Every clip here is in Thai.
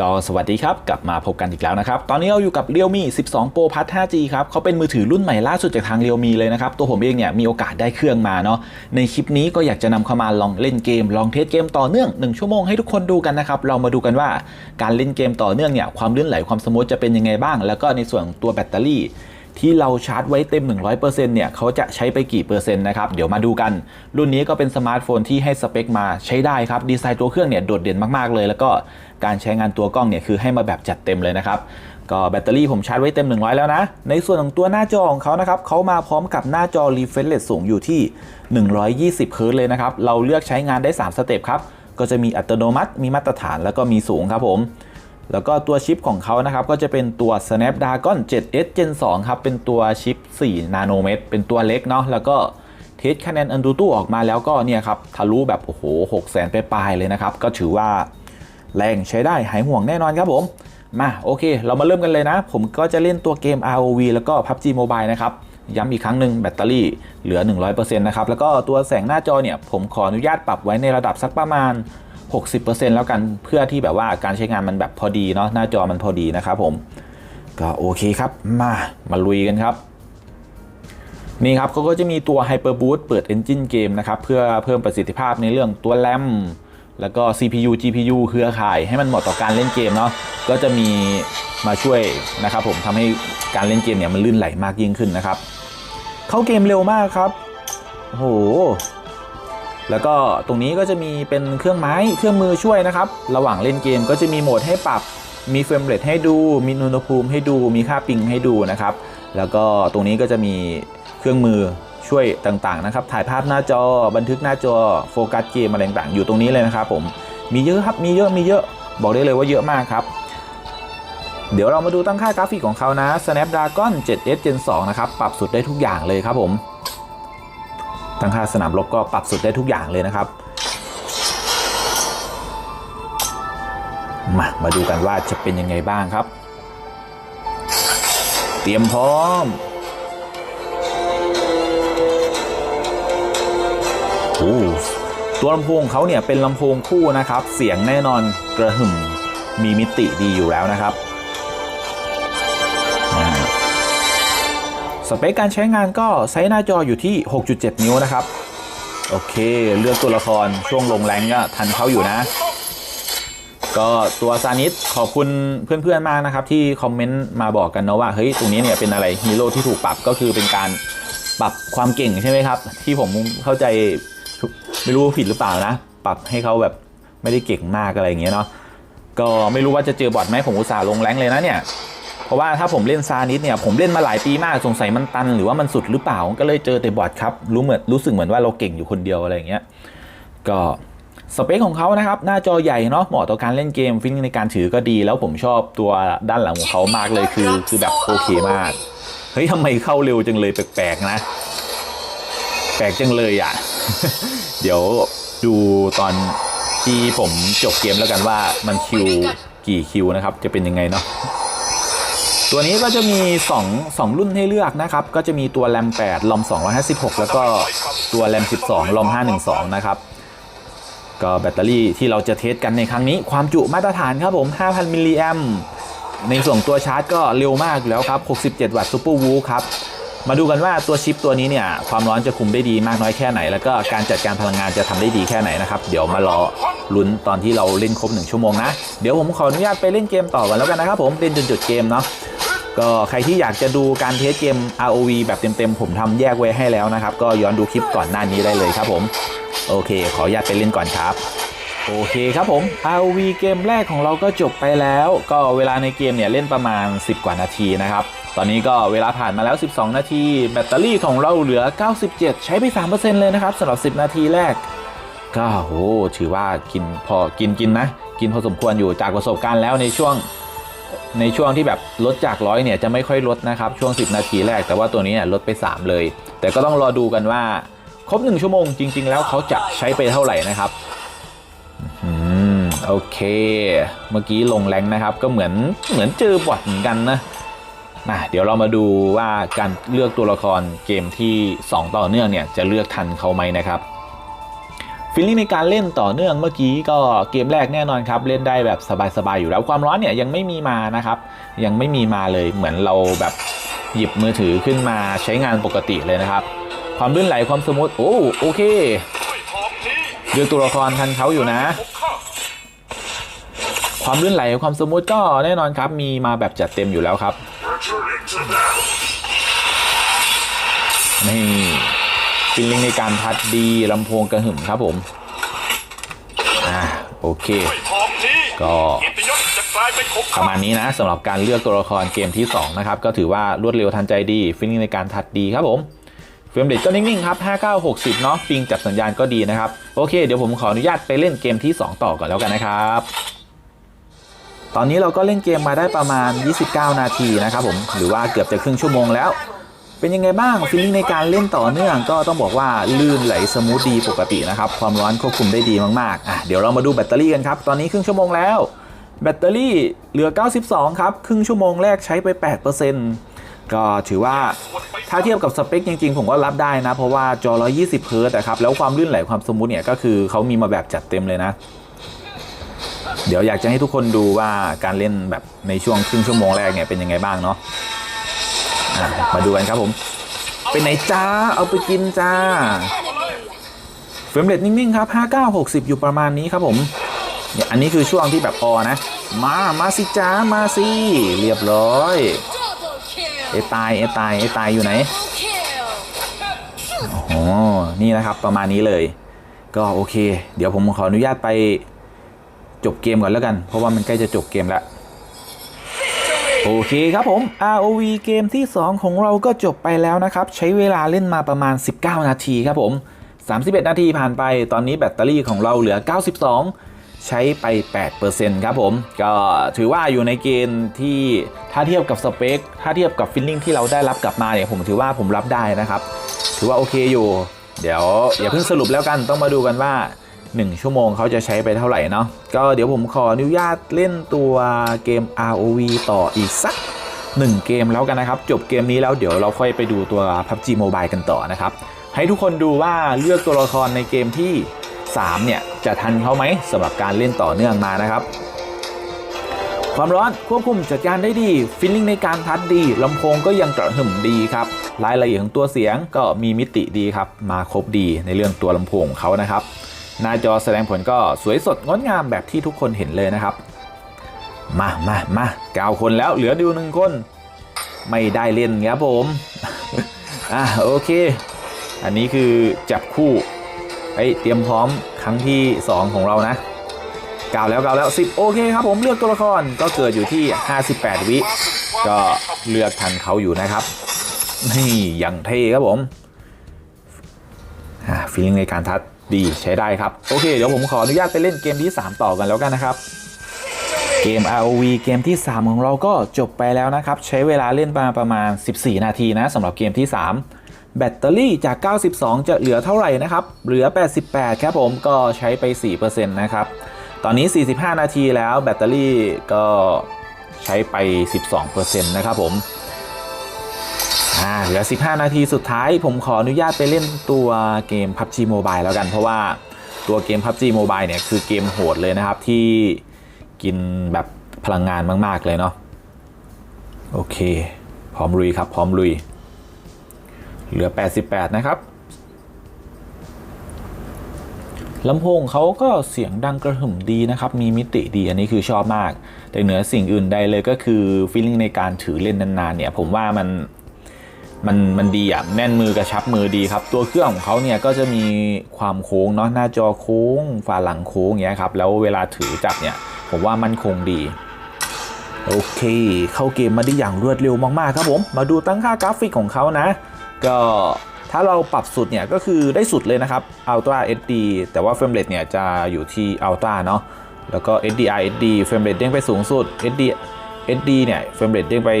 ก็สวัสดีครับ กลับมาพบกันอีกแล้วนะครับ ตอนนี้เราอยู่กับ Realme 12 Pro Plus 5G ครับเขาเป็นมือถือรุ่นใหม่ล่าสุดจากทาง Realme เลยนะครับ ตัวผมเองเนี่ยมีโอกาสได้เครื่องมาเนาะในคลิปนี้ก็อยากจะนำเข้ามาลองเล่นเกม ลองเทสเกมต่อเนื่อง 1 ชั่วโมงให้ทุกคนดูกันนะครับ เรามาดูกันว่าการเล่นเกมต่อเนื่องเนี่ยความลื่นไหลความสมูทจะเป็นยังไงบ้าง แล้วก็ในส่วนตัวแบตเตอรี่ ที่เราชาร์จไว้เต็ม 100%เนี่ยเขาจะใช้ไปกี่เปอร์เซ็นต์นะครับ เดี๋ยวมาดูกัน รุ่นนี้ก็เป็นสมาร์ทโฟนที่ให้สเปคมาใช้ได้ครับ ดีไซน์ตัวเครื่องเนี่ยโดดเด่นมากๆเลย แล้วก็การใช้งานตัวกล้องเนี่ยคือให้มาแบบจัดเต็มเลยนะครับ ก็แบตเตอรี่ผมชาร์จไว้เต็ม 100 แล้วนะ ในส่วนของตัวหน้าจอของเขานะครับเขามาพร้อมกับหน้าจอ refresh rate สูงอยู่ที่ 120 h z เลยนะครับ เราเลือกใช้งานได้ 3 สเต็ปครับ ก็จะมีอัตโนมัติ มีมาตรฐานแล้วก็มีสูงครับผม แล้วก็ตัวชิปของเขานะครับก็จะเป็นตัว Snapdragon 7S Gen 2 ครับ เป็นตัวชิป 4 นาโนเมตร เป็นตัวเล็กเนาะ แล้วก็เทสคะแนนอันดูตู้ออกมาแล้วก็เนี่ยครับทะลุแบบโอ้โห6แสนไปปลายเลยนะครับ ก็ถือว่าแรงใช้ได้หายห่วงแน่นอนครับผม มาโอเค เรามาเริ่มกันเลยนะ ผมก็จะเล่นตัวเกม ROV แล้วก็ PUBG Mobile นะครับ ย้ำอีกครั้งหนึ่งแบตเตอรี่เหลือ 100%นะครับ แล้วก็ตัวแสงหน้าจอเนี่ยผมขออนุญาตปรับไว้ในระดับสักประมาณ 60%แล้วกันเพื่อที่แบบว่าการใช้งานมันแบบพอดีเนาะหน้าจอมันพอดีนะครับผม ก็โอเคครับมามาลุยกันครับ นี่ครับเขาก็จะมีตัว Hyper Boost เปิด Engine เกมนะครับ เพื่อเพิ่มประสิทธิภาพในเรื่องตัวแรมแล้วก็ CPU GPU เครือข่ายให้มันเหมาะต่อการเล่นเกมเนาะก็จะมีมาช่วยนะครับผมทำให้การเล่นเกมเนี่ยมันลื่นไหลมากยิ่งขึ้นนะครับ เข้าเกมเร็วมากครับโอ้โห แล้วก็ตรงนี้ก็จะมีเป็นเครื่องไม้เครื่องมือช่วยนะครับ ระหว่างเล่นเกมก็จะมีโหมดให้ปรับ มีเฟรมเรทให้ดู มีอุณหภูมิให้ดู มีค่าปิงให้ดูนะครับ แล้วก็ตรงนี้ก็จะมีเครื่องมือช่วยต่างๆนะครับ ถ่ายภาพหน้าจอ บันทึกหน้าจอ โฟกัสเกมอะไรต่างๆ อยู่ตรงนี้เลยนะครับผม มีเยอะครับ มีเยอะ มีเยอะ บอกได้เลยว่าเยอะมากครับ เดี๋ยวเรามาดูตั้งค่ากราฟิกของเขานะ Snapdragon 7S Gen 2 นะครับ ปรับสุดได้ทุกอย่างเลยครับผม ตั้งค่าสนามรบก็ปรับสุดได้ทุกอย่างเลยนะครับ มามาดูกันว่าจะเป็นยังไงบ้างครับ เตรียมพร้อมโอ้ตัวลำโพงเขาเนี่ยเป็นลำโพงคู่นะครับ เสียงแน่นอนกระหึ่มมีมิติดีอยู่แล้วนะครับ สเปคการใช้งานก็ไซส์หน้าจออยู่ที่ 6.7 นิ้วนะครับ โอเค เลือกตัวละครช่วงลงแรงก็ทันเขาอยู่นะ ก็ตัวซานิสขอบคุณเพื่อนๆมากนะครับ ที่คอมเมนต์มาบอกกันนะว่า เฮ้ย ตรงนี้เนี่ยเป็นอะไรฮีโร่ที่ถูกปรับก็คือเป็นการปรับความเก่งใช่ไหมครับ ที่ผมเข้าใจไม่รู้ผิดหรือเปล่านะ ปรับให้เขาแบบไม่ได้เก่งมากอะไรอย่างเงี้ยเนาะก็ไม่รู้ว่าจะเจอบอทไหมผมอุตส่าห์ลงแรงเลยนะเนี่ย เพราะว่าถ้าผมเล่นซานิสเนี่ยผมเล่นมาหลายปีมากสงสัยมันตัน หรือว่ามันสุดหรือเปล่าก็เลยเจอแต่บอทครับรู้เหมือนรู้สึกเหมือนว่าเราเก่งอยู่คนเดียวอะไรอย่างเงี้ยก็สเปคของเขานะครับ หน้าจอใหญ่เนาะเหมาะต่อการเล่นเกมฟิลในการถือก็ดี แล้วผมชอบตัวด้านหลังของเขามากเลยคือคือแบบโอเคมาก เฮ้ยทำไมเข้าเร็วจังเลยแปลกๆนะ แปลกจังเลยอะ เดี๋ยวดูตอนที่ผมจบเกมแล้วกันว่ามันคิวกี่คิวนะครับ จะเป็นยังไงเนาะ ตัวนี้ก็จะมี 2 2 รุ่นให้เลือกนะครับ ก็จะมีตัวแรม8ลอม256 แล้วก็ตัวแรม12ลอม512 นะครับ ก็แบตเตอรี่ที่เราจะเทสกันในครั้งนี้ ความจุมาตรฐานครับผม 5,000 มิลลิแอมในส่วนตัวชาร์จก็เร็วมากอยู่แล้วครับ 67 วัตต์ซูเปอร์วูครับ มาดูกันว่าตัวชิปตัวนี้เนี่ย ความร้อนจะคุมได้ดีมากน้อยแค่ไหน แล้วก็การจัดการพลังงานจะทำได้ดีแค่ไหนนะครับ เดี๋ยวมารอลุ้นตอนที่เราเล่นครบ 1 ชั่วโมงนะ เดี๋ยวผมขออนุญาตไปเล่นเกมต่อกันแล้วกันนะครับผม เล่นจนจุดเกมเนาะ ก็ใครที่อยากจะดูการเทสเกม ROV แบบเต็มๆ ผมทำแยกไว้ให้แล้วนะครับ ก็ย้อนดูคลิปก่อนหน้านี้ได้เลยครับผม โอเค ขออนุญาตไปเล่นก่อนครับ โอเคครับผม ROV เกมแรกของเราก็จบไปแล้ว ก็เวลาในเกมเนี่ยเล่นประมาณ 10 กว่านาทีนะครับตอนนี้ก็เวลาผ่านมาแล้ว 12 นาที แบตเตอรี่ของเราเหลือ 97 ใช้ไป 3%เลยนะครับสำหรับ 10 นาทีแรก ก็โหถือว่ากินพอกินกินนะ กินพอสมควรอยู่จากประสบการณ์แล้วในช่วง ในช่วงที่แบบลดจากร้อยเนี่ยจะไม่ค่อยลดนะครับช่วง 10 นาทีแรก แต่ว่าตัวนี้เนี่ยลดไป 3 เลย แต่ก็ต้องรอดูกันว่าครบ 1 ชั่วโมงจริง ๆ แล้วเขาจะใช้ไปเท่าไหร่นะครับอืมโอเค เมื่อกี้ลงแรงนะครับ ก็เหมือนเหมือนเจอบอทเหมือนกันนะมาเดี๋ยวเรามาดูว่าการเลือกตัวละครเกมที่ 2 ต่อเนื่องเนี่ยจะเลือกทันเขาไหมนะครับ ฟีลลิ่งในการเล่นต่อเนื่องเมื่อกี้ก็เกมแรกแน่นอนครับ เล่นได้แบบสบายๆอยู่แล้วความร้อนเนี่ยยังไม่มีมานะครับ ยังไม่มีมาเลยเหมือนเราแบบหยิบมือถือขึ้นมาใช้งานปกติเลยนะครับ ความลื่นไหลความสมูทโอ้โอเคไม่ทองตัวละครทันเขาอยู่นะ ความลื่นไหลความสมูทก็แน่นอนครับ มีมาแบบจัดเต็มอยู่แล้วครับนี่ ฟิลลิ่งในการทัดดีลำโพงกระหึ่มครับผม อ่าโอเค ก็ประมาณนี้นะสำหรับการเลือกตัวละครเกมที่ 2 นะครับ ก็ถือว่ารวดเร็วทันใจดี ฟิลลิ่งในการทัดดีครับผมเฟรมเรทก็นิ่งๆครับ 5960 เนาะปิงจับสัญญาณก็ดีนะครับ โอเค เดี๋ยวผมขออนุญาตไปเล่นเกมที่ 2 ต่อก่อนแล้วกันนะครับ ตอนนี้เราก็เล่นเกมมาได้ประมาณ 29 นาทีนะครับผม หรือว่าเกือบจะครึ่งชั่วโมงแล้ว เป็นยังไงบ้างฟีลลิ่งในการเล่นต่อเนื่องก็ต้องบอกว่าลื่นไหลสมูทดีปกตินะครับ ความร้อนควบคุมได้ดีมากๆอะเดี๋ยวเรามาดูแบตเตอรี่กันครับ ตอนนี้ครึ่งชั่วโมงแล้ว แบตเตอรี่เหลือ 92 ครับ ครึ่งชั่วโมงแรกใช้ไป 8%ก็ถือว่าถ้าเทียบกับสเปคจริงๆ ผมก็รับได้นะ เพราะว่าจอ 120 เฮิร์ตซ์นะครับ แล้วความลื่นไหลความสมูทเนี่ยก็คือเขามีมาแบบจัดเต็มเลยนะ เดี๋ยวอยากจะให้ทุกคนดูว่าการเล่นแบบในช่วงครึ่งชั่วโมงแรกเนี่ยเป็นยังไงบ้างเนาะ มาดูกันครับผม เป็นไหนจ้า เอาไปกินจ้าเฟรมเรทนิ่งๆครับ59 60 อยู่ประมาณนี้ครับผมเนี่ยอันนี้คือช่วงที่แบบออนะ มา มาสิจ้า มาสิ เรียบร้อย Double เอ kill! ตายเอตายเอตายอยู่ไหน Kill! โอ้นี่นะครับประมาณนี้เลย ก็โอเค เดี๋ยวผมขออนุญาตไปจบเกมก่อนแล้วกัน เพราะว่ามันใกล้จะจบเกมแล้ว โอเคครับผม ROV เกมที่ 2 ของเราก็จบไปแล้วนะครับ ใช้เวลาเล่นมาประมาณ 19 นาทีครับผม 31 นาทีผ่านไป ตอนนี้แบตเตอรี่ของเราเหลือ 92 ใช้ไป 8%ครับผม ก็ถือว่าอยู่ในเกณฑ์ที่ถ้าเทียบกับสเปค ถ้าเทียบกับฟิลลิ่งที่เราได้รับกลับมาเนี่ย ผมถือว่าผมรับได้นะครับ ถือว่าโอเคอยู่ เดี๋ยวอย่าเพิ่งสรุปแล้วกัน ต้องมาดูกันว่า 1 ชั่วโมงเขาจะใช้ไปเท่าไหร่เนาะก็เดี๋ยวผมขออนุญาตเล่นตัวเกม ROV ต่ออีกสัก 1 เกมแล้วกันนะครับ จบเกมนี้แล้วเดี๋ยวเราค่อยไปดูตัว PUBG Mobile กันต่อนะครับ ให้ทุกคนดูว่าเลือกตัวละครในเกมที่ 3 เนี่ย จะทันเขาไหมสำหรับการเล่นต่อเนื่องมานะครับ ความร้อนควบคุมจัดการได้ดีฟิลลิ่งในการทัดดีลำโพงก็ยังกระหึ่มดีครับรายละเอียดของตัวเสียงก็มีมิติดีครับมาครบดีในเรื่องตัวลำโพงของเขานะครับ หน้าจอแสดงผลก็สวยสดงดงามแบบที่ทุกคนเห็นเลยนะครับ มามามาเก้าคนแล้วเหลือดูหนึ่งคน ไม่ได้เล่นครับผมอะโอเค อันนี้คือจับคู่ไปเตรียมพร้อมครั้งที่ 2 ของเรานะกล่าวแล้วกล่าวแล้ว 10 โอเคครับผมเลือกตัวละครก็เกิดอยู่ที่ 58 วิ ก็เลือกทันเขาอยู่นะครับนี่อย่างเท่ครับผมฟีลลิ่งในการทัด ดีใช้ได้ครับ โอเค เดี๋ยวผมขออนุญาตไปเล่นเกมที่ 3 ต่อกันแล้วกันนะครับ เกม ROV เกมที่ 3 ของเราก็จบไปแล้วนะครับ ใช้เวลาเล่นมาประมาณ 14 นาทีนะสำหรับเกมที่ 3 แบตเตอรี่จาก 92 จะเหลือเท่าไหร่นะครับ เหลือ 88 ครับผมก็ใช้ไป 4%นะครับ ตอนนี้ 45 นาทีแล้วแบตเตอรี่ก็ใช้ไป 12%นะครับผม อ่าเหลือ 15 นาทีสุดท้าย ผมขออนุญาตไปเล่นตัวเกม PUBG Mobile แล้วกันเพราะว่าตัวเกม PUBG Mobile เนี่ยคือเกมโหดเลยนะครับที่กินแบบพลังงานมาก ๆ เลยเนาะโอเค พร้อมลุยครับ พร้อมลุย เหลือ 88 นะครับลำโพงเขาก็เสียงดังกระหึ่มดีนะครับ มีมิติดีอันนี้คือชอบมาก แต่เหนือสิ่งอื่นใดเลยก็คือฟีลลิ่งในการถือเล่นนานๆเนี่ย ผมว่ามัน มันมันดีอะแน่นมือกระชับมือดีครับ ตัวเครื่องของเขาเนี่ยก็จะมีความโค้งเนาะหน้าจอโค้งฝาหลังโค้งอย่างเงี้ยครับแล้วเวลาถือจับเนี่ยผมว่ามันคงดีโอเค เข้าเกมมาได้อย่างรวดเร็วมากๆครับผม มาดูตั้งค่ากราฟิกของเขานะ ก็ถ้าเราปรับสุดเนี่ยก็คือได้สุดเลยนะครับ Ultra HD แต่ว่าเฟรมเรทเนี่ยจะอยู่ที่ Ultra เนาะแล้วก็ HDR HD เฟรมเรทเด้งไปสูงสุด HD SD เนี่ยเฟรมเรทเด้งไป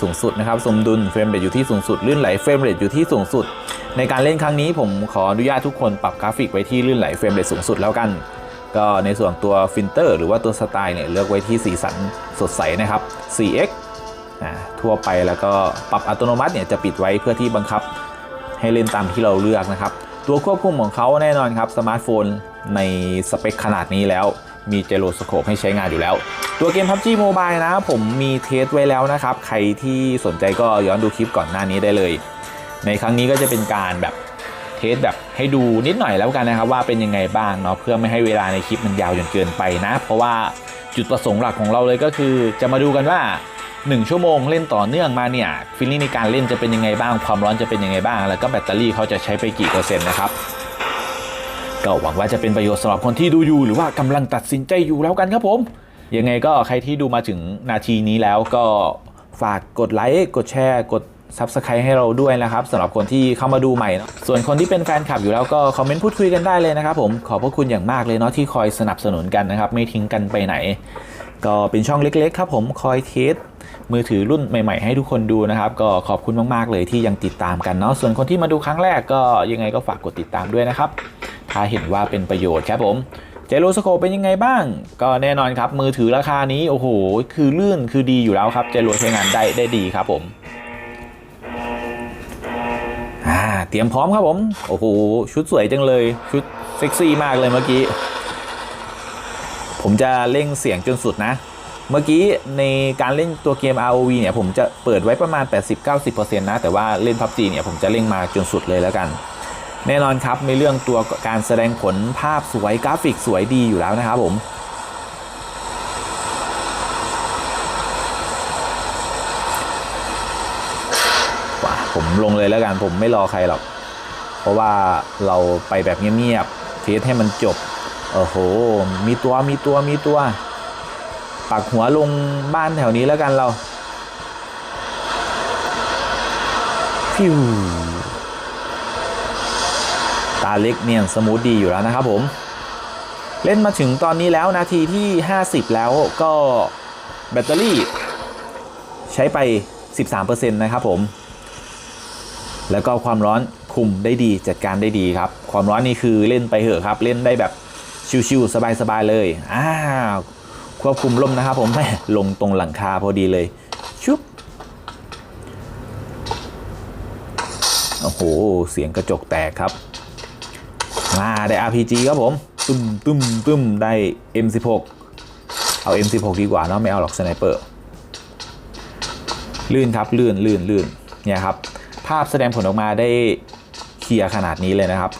สูงสุดนะครับ สมดุลเฟรมเรทอยู่ที่สูงสุด ลื่นไหลเฟรมเรทอยู่ที่สูงสุด ในการเล่นครั้งนี้ผมขออนุญาตทุกคนปรับกราฟิกไว้ที่ลื่นไหลเฟรมเรทสูงสุดแล้วกัน ก็ในส่วนตัวฟิลเตอร์หรือว่าตัวสไตล์เนี่ยเลือกไว้ที่สีสันสดใสนะครับ 4x ทั่วไปแล้วก็ปรับอัตโนมัติเนี่ยจะปิดไว้เพื่อที่บังคับให้เล่นตามที่เราเลือกนะครับ ตัวควบคุมของเขาแน่นอนครับสมาร์ทโฟนในสเปคขนาดนี้แล้วมีเจโรสโคปให้ใช้งานอยู่แล้ว ตัวเกม PUBG Mobile นะผมมีเทสไว้แล้วนะครับ ใครที่สนใจก็ย้อนดูคลิปก่อนหน้านี้ได้เลย ในครั้งนี้ก็จะเป็นการแบบเทสแบบให้ดูนิดหน่อยแล้วกันนะครับ ว่าเป็นยังไงบ้างเนาะเพื่อไม่ให้เวลาในคลิปมันยาวจนเกินไปนะ เพราะว่าจุดประสงค์หลักของเราเลยก็คือ จะมาดูกันว่า 1 ชั่วโมงเล่นต่อเนื่องมาเนี่ยฟีลลิ่งในการเล่นจะเป็นยังไงบ้าง ความร้อนจะเป็นยังไงบ้าง แล้วก็แบตเตอรี่เขาจะใช้ไปกี่เปอร์เซ็นต์นะครับก็หวังว่าจะเป็นประโยชน์สำหรับคนที่ดูอยู่หรือว่ากำลังตัดสินใจอยู่แล้วกันครับผม ยังไงก็ใครที่ดูมาถึงนาทีนี้แล้วก็ฝากกดไลค์กดแชร์กด Subscribe ให้เราด้วยนะครับสำหรับคนที่เข้ามาดูใหม่เนะส่วนคนที่เป็นแฟนคลับอยู่แล้วก็คอมเมนต์พูดคุยกันได้เลยนะครับผมขอบพระคุณอย่างมากเลยเนาะที่คอยสนับสนุนกันนะครับ ไม่ทิ้งกันไปไหน ก็เป็นช่องเล็กๆ ครับผมคอยเทสมือถือรุ่นใหม่ ๆ ให้ทุกคนดูนะครับ ก็ขอบคุณมากๆเลยที่ยังติดตามกันเนาะส่วนคนที่มาดูครั้งแรกก็ยังไงก็ฝากกดติดตามด้วยนะครับ ถ้าเห็นว่าเป็นประโยชน์ครับผม เจโรสโคปเป็นยังไงบ้าง ก็แน่นอนครับ มือถือราคานี้ โอ้โห คือลื่นคือดีอยู่แล้วครับ เจโรใช้งานได้ได้ดีครับผมอ่าเตรียมพร้อมครับผม โอ้โห ชุดสวยจังเลย ชุดเซ็กซี่มากเลยเมื่อกี้ ผมจะเร่งเสียงจนสุดนะ เมื่อกี้ในการเล่นตัวเกม ROV เนี่ย ผมจะเปิดไว้ประมาณ 80-90%นะ แต่ว่าเล่น PUBG เนี่ย ผมจะเร่งมาจนสุดเลยแล้วกัน แน่นอนครับในเรื่องตัวการแสดงผลภาพสวยกราฟิกสวยดีอยู่แล้วนะครับผมว่ะผมลงเลยแล้วกันผมไม่รอใครหรอก เพราะว่าเราไปแบบเงียบๆเทสให้มันจบโอ้โห มีตัวมีตัวมีตัว ปักหัวลงบ้านแถวนี้แล้วกันเราฟิวตา เล็กเนี่ยสมูทดีอยู่แล้วนะครับผมเล่นมาถึงตอนนี้แล้วนาทีที่ 50 แล้วก็แบตเตอรี่ ใช้ไป 13%นะครับผม แล้วก็ความร้อนคุมได้ดีจัดการได้ดีครับ ความร้อนนี่คือเล่นไปเหอะครับ เล่นได้แบบชิวๆสบายๆเลยอ้าวควบคุมลมนะครับผมแม่ลงตรงหลังคาพอดีเลยชุบโอ้โห เสียงกระจกแตกครับ มาได้ RPG ครับผมตึมตึมตึมได้ M16 เอา M16 ดีกว่าเนาะไม่เอาหรอกสไนเปอร์ลื่นครับลื่นลื่นลื่นเนี่ยครับ ภาพแสดงผลออกมาได้เคลียร์ขนาดนี้เลยนะครับ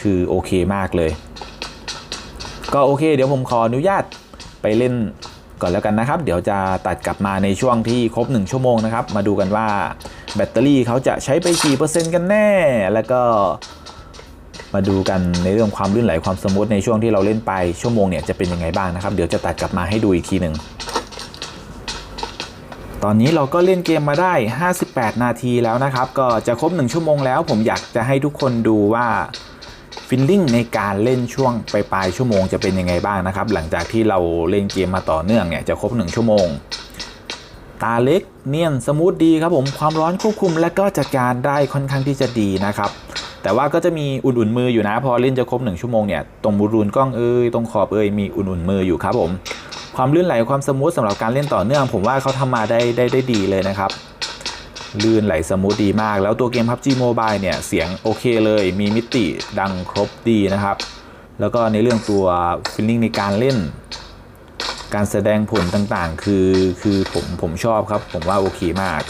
คือโอเคมากเลย ก็โอเคเดี๋ยวผมขออนุญาตไปเล่นก่อนแล้วกันนะครับ เดี๋ยวจะตัดกลับมาในช่วงที่ครบ 1 ชั่วโมงนะครับ มาดูกันว่าแบตเตอรี่เขาจะใช้ไปกี่เปอร์เซ็นต์กันแน่ แล้วก็ มาดูกันในเรื่องความลื่นไหลความสมูทในช่วงที่เราเล่นไปชั่วโมงเนี่ยจะเป็นยังไงบ้างนะครับเดี๋ยวจะตัดกลับมาให้ดูอีกทีหนึ่งตอนนี้เราก็เล่นเกมมาได้ 58 นาทีแล้วนะครับ ก็จะครบ 1 ชั่วโมงแล้ว ผมอยากจะให้ทุกคนดูว่าฟิลลิ่งในการเล่นช่วงปลายชั่วโมงจะเป็นยังไงบ้างนะครับ หลังจากที่เราเล่นเกมมาต่อเนื่องเนี่ยจะครบ 1 ชั่วโมง ตาเล็กเนียนสมูทดีครับผมความร้อนควบคุมและก็จัดการได้ค่อนข้างที่จะดีนะครับ แต่ว่าก็จะมีอุ่นๆมืออยู่นะ พอเล่นจะครบ1ชั่วโมงเนี่ยตรงบูรูนกล้องเอ้ยตรงขอบเอ้ยมีอุ่นๆมืออยู่ครับผม ความลื่นไหลความสมูทสำหรับการเล่นต่อเนื่อง ผมว่าเขาทำมาได้ได้ได้ดีเลยนะครับลื่นไหลสมูทดีมาก แล้วตัวเกม PUBG Mobile เนี่ยเสียงโอเคเลย มีมิติดังครบดีนะครับ แล้วก็ในเรื่องตัวฟีลลิ่งในการเล่น การแสดงผลต่างๆ คือคือผมผมชอบครับ ผมว่าโอเคมาก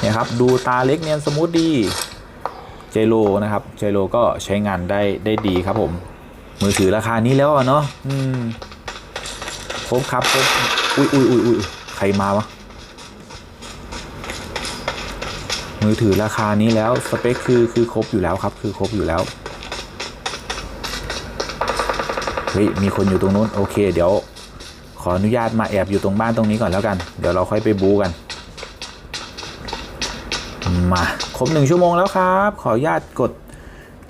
เนี่ยครับดูตาเล็กเนียนสมูทดี เจโ o นะครับเจโ o ก็ใช้งานได้ได้ดีครับผม มือถือราคานี้แล้วเนาะอืมครบครับครบอุ้ยอุ้ยอุ้ยอุ้ยใครมาวะมือถือราคานี้แล้วสเปคคือคือครบอยู่แล้วครับ คือครบอยู่แล้วเฮ้ยมีคนอยู่ตรงนู้นโอเค เดี๋ยว ขออนุญาตมาแอบอยู่ตรงบ้านตรงนี้ก่อนแล้วกัน เดี๋ยวเราค่อยไปบูกัน มาครบหนึ่งชั่วโมงแล้วครับ ขออนุญาตกด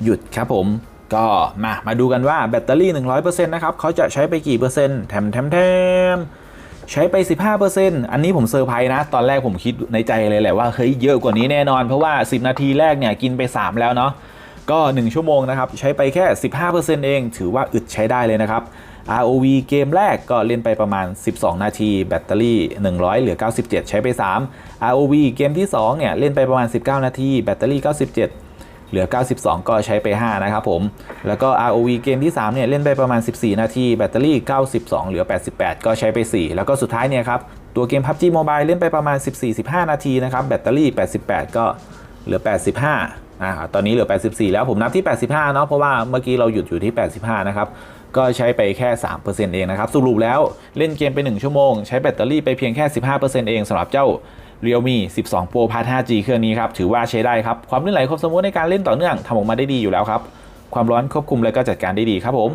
หยุดครับผมก็มามาดูกันว่าแบตเตอรี่ 100%นะครับเขาจะใช้ไปกี่เปอร์เซ็นต์แถมแถมแถมใช้ไป 15%อันนี้ผมเซอร์ไพรส์นะ ตอนแรกผมคิดในใจเลยแหละว่าเฮ้ยเยอะกว่านี้แน่นอน เพราะว่า 10 นาทีแรกเนี่ยกินไป 3 แล้วเนาะก็ 1 ชั่วโมงนะครับ ใช้ไปแค่ 15%เอง ถือว่าอึดใช้ได้เลยนะครับ ROV เกมแรกก็เล่นไปประมาณ 12 นาที แบตเตอรี่ 100 เหลือ 97 ใช้ไป 3 ROV เกมที่ 2 เนี่ย เล่นไปประมาณ 19 นาที แบตเตอรี่ 97 เหลือ 92 ก็ใช้ไป 5 นะครับผม แล้วก็ ROV เกมที่ 3 เนี่ย เล่นไปประมาณ 14 นาที แบตเตอรี่ 92 เหลือ 88 ก็ใช้ไป 4 แล้วก็สุดท้ายเนี่ยครับ ตัวเกม PUBG Mobile เล่นไปประมาณ 14-15 นาทีนะครับ แบตเตอรี่ 88 ก็เหลือ 85 อ่าตอนนี้เหลือ 84 แล้วผมนับที่ 85 เนาะเพราะว่าเมื่อกี้เราหยุดอยู่ที่ 85 นะครับ ก็ใช้ไปแค่ 3%เองนะครับ สรุปแล้วเล่นเกมไป 1 ชั่วโมง ใช้แบตเตอรี่ไปเพียงแค่ 15%เองสำหรับเจ้า Realme 12 Pro Part 5G เครื่องนี้ครับ ถือว่าใช้ได้ครับ ความลื่นไหลความสมูทในการเล่นต่อเนื่องทำออกมาได้ดีอยู่แล้วครับ ความร้อนควบคุมและก็จัดการได้ดีครับผม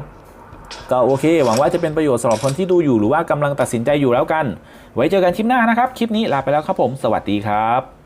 ก็โอเค หวังว่าจะเป็นประโยชน์สำหรับคนที่ดูอยู่หรือว่ากำลังตัดสินใจอยู่แล้วกัน ไว้เจอกันคลิปหน้านะครับ คลิปนี้ลาไปแล้วครับผม สวัสดีครับ